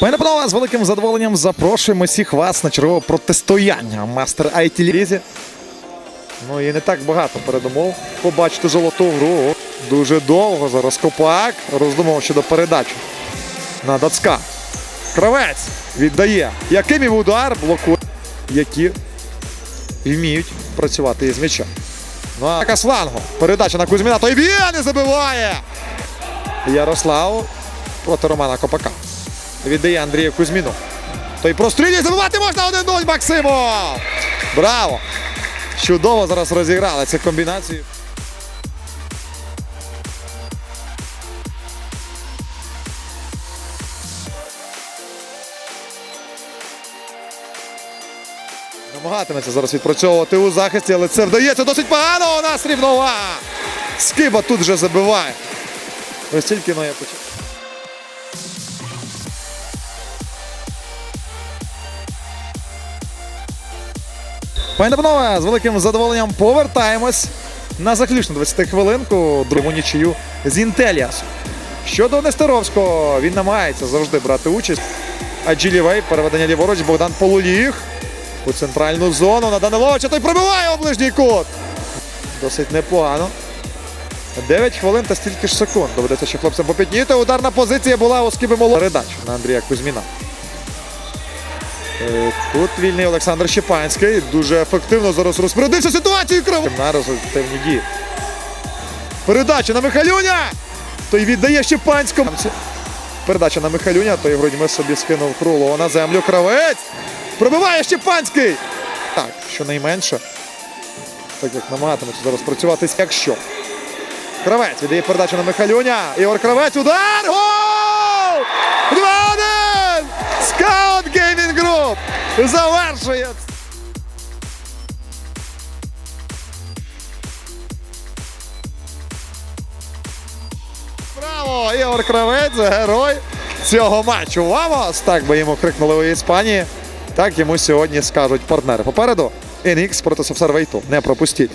Пане панове, з великим задоволенням запрошуємо всіх вас на чергове протистояння мастер IT лізі. Ну і не так багато передумов побачити золоту гру. Дуже довго зараз Копак роздумав щодо передачі на Дацка. Кравець віддає. Яким і удар блокує, які вміють працювати із м'ячем. Ну а така. Передача на Кузьміна. Той б'є, не забиває. Ярослав проти Романа Копака. Віддає Андрію Кузьміну. Той прострілює, забивати можна 1-0 Максимов! Браво! Чудово зараз розіграли цю комбінацію. Намагатиметься зараз відпрацьовувати у захисті, але це вдається досить погано. У нас рівновага. Скиба тут вже забиває. Ось тільки ну, я Пані панове, з великим задоволенням повертаємось на заключну 20 хвилинку другу нічию з Інтеліасом. Щодо Нестеровського, він намагається завжди брати участь. Аджилівей, переведення ліворуч, Богдан Полуліг у центральну зону на Даниловича. Той пробиває у ближній кут. Досить непогано. 9 хвилин та стільки ж секунд. Доведеться ще хлопцям попітніти. Ударна позиція була у Скиби Моло. Передача на Андрія Кузьміна. Е, Тут вільний Олександр Щепанський. Дуже ефективно зараз розпорядився ситуацію кров. На результативні дії. Передача на Михалюня. Той віддає Щепанському. Передача на Михалюня. Той грудьми собі скинув Крулова на землю. Кравець. Пробиває Щепанський. Так, щонайменше. Так як намагатиметься зараз працювати, якщо. Кравець віддає передачу на Михалюня. Ігор Кравець. Удар! Гол! Завершує. Браво! Ігор Кравець, герой цього матчу. Вамос! Так би йому крикнули у Іспанії. Так йому сьогодні скажуть партнери. Попереду NX проти Совсервейту. Не пропустіть.